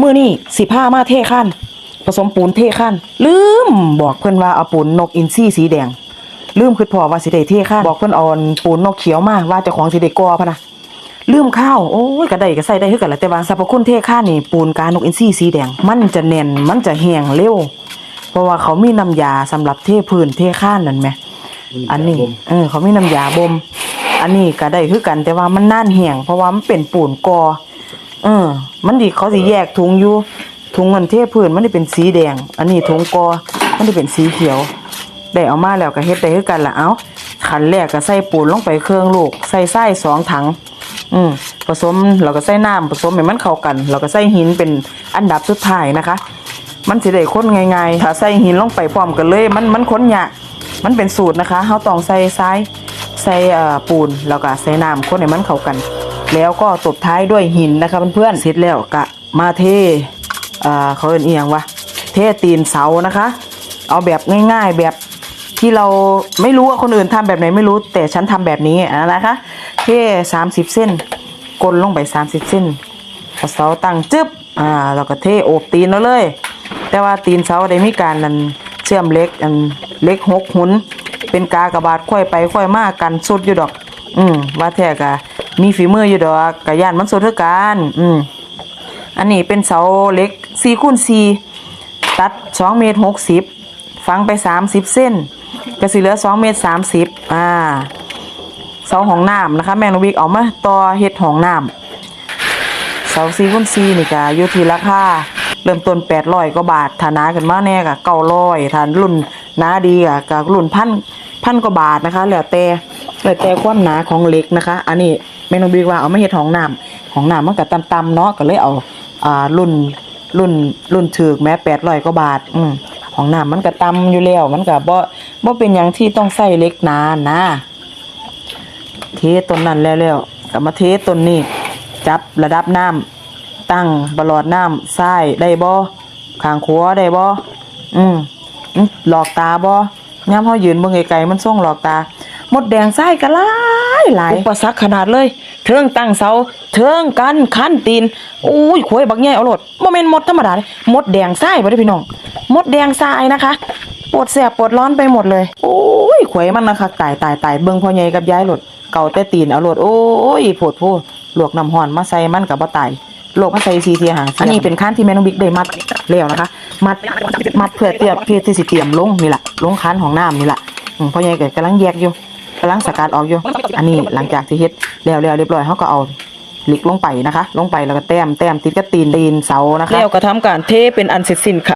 มื้อนี้สิพามาเทข้านผสมปูนเทข้านลืมบอกเพิ่นว่าเอาปูนนกอินทรีสีแดง ลืมคือพอว่าสิได้เทข้านบอกเพิ่นเอาอันปูนนกเขียวมาว่าเจ้าของสิได้กอพะนะลืมข้าวโอ้ยก็ได้ก็ใส่ได้คือกันแหละแต่ว่าสรรพคุณเทข้านนี่ปูนกานกอินทรีสีแดง มันจะแน่นมันจะแห้งเร็ว เพราะว่าเขามีน้ำยาสำหรับเทพื้นเทข้านนั่นไหมอันนี้เออเขามีน้ำยาบ่มอันนี้ก็ได้คือกันแต่ว่ามันน่านแห้งเพราะว่ามันเป็นปูนกอ เออ มันดีเขาสิแยกถุงอยู่ถุงเงินเทพื้นมันได้เป็นสีแดง อันนี้ถุงกอมันได้เป็นสีเขียว ได้เอามาแล้วก็เฮ็ดได้คือกันละเอาขันแรกก็ใส่ปูนลงไปเครื่องลูก ใส่ไส้สองถัง อืมผสมเราก็ใส่น้ำผสมให้มันเข้ากัน เราก็ใส่หินเป็นอันดับสุดท้ายนะคะ มันสิได้ค้นง่ายๆถ้าใส่หินลงไปพร้อมกันเลย มันมันค้นยากมันเป็นสูตรนะคะเฮาต้องใส่ทรายใส่เอ่ปูนแล้วก็ใส่น้ำค้นให้มันเข้ากัน แล้วก็ตบท้ายด้วยหินนะคะเพื่อนๆเสร็จแล้วก็มาเทเขาเรียกอียงวะเทตีนเสานะคะ เอาแบบง่ายๆแบบที่เราไม่รู้ว่าคนอื่นทำแบบไหนไม่รู้ แต่ฉันทำแบบนี้นะคะเทสามสิบเส้นกลลงไปสามสิบเส้นเอาเสาตั้งจึ๊บอ่าเราก็เทโอบตีนแล้วเลย แต่ว่าตีนเสาได้มีการนันเชื่อมเล็กอันเล็กหกหุนเป็นกากระบาดค่อยไปค่อยมากันสุดอยู่ดอก อืมว่าแท้กะ มีฝีมืออยู่ดอกกะย่านมันสุดเท่ากันอืมอันนี้เป็นเสาเล็กสี่คูณสี่ตัดสองเมตรหกสิบฝังไปสามสิบเส้นก็สิเหลือสองเมตรสามสิบอ่าเสาห้องน้ำนะคะ แม่นกวิกเอามาต่อเฮ็ดห้องน้ำเสาซีคูณซีนี่ก็อยู่ที่ราคาเริ่มต้นแปดร้อยกว่าบาทถ้านาขึ้นมาแน่ก็เก้าร้อยถ้ารุ่นหนาดีก็ก็รุ่นพันพันกว่าบาทนะคะ แล้วแต่แล้วแต่ความหนาของเหล็กนะคะ อันนี้ แม่นกบิ๊กว่าเอาไมาเฮ็ดห้องน้ำห้องน้ำมันก็ต่ำๆเนาะก็เลยเอาอ่ารุ่นรุ่นรุ่นถือแม้แปดร้อยกว่าบาท อืมห้องน้ำมันก็ต่ำอยู่แล้ว มันก็บ่บ่เป็นหยังที่ต้องใส่เล็กนานะเทต้นนั้นแล้วแล้วก็มาเทต้นนี้จับระดับน้ำตั้งบลอดน้ำซ้ายได้บ่ข้างขัวได้บ่อืมหลอกตาบ่ย่ำเฮายืนเบิ่งไกลๆมันส่งหลอกตา มดแดงซ้ก็หลายหลายอุปสรรคขนาดเลย เทิงตั้งเสาเทิงกันคันตีนอุ้ยขวยบักแง่เอาโลดบ่แม่นมดธรรมดาเด้มดแดงซ้ายบ่ได้พี่น้อง มดแดงซ้ายนะคะปวดแสบปวดร้อนไปหมดเลยโอ้ยขวยมันนะคะตายตายตายเบิ่งพ่อใหญ่กับยายโลดเก่าแต่ตีนเอาโลดโอ้ยโผดโพลวกน้ำห้อนมาใส่มันก็บ่ตายโลกมาใส่ซีเทียหาอันนี้เป็นขั้นที่แม่น้องบิ๊กได้มัดแล้วนะคะ มัดมัดเพื่อเตรียมเพื่อที่สิเตรียมลงนี่แหละลงคันของน้ำนี่ล่ะพ่อใหญ่เก็กำลังแยกอยู่ กำลังสกัดออกอยู่ อันนี้หลังจากที่เฮ็ดแล้วแล้วเรียบร้อยเขาก็เอาหลิกลงไปนะคะ ลงไปแล้วก็แต้มแต้มติดกับตีนตีนเสานะคะ แล้วก็ทำการเทเป็นอันเสร็จสิ้นค่ะ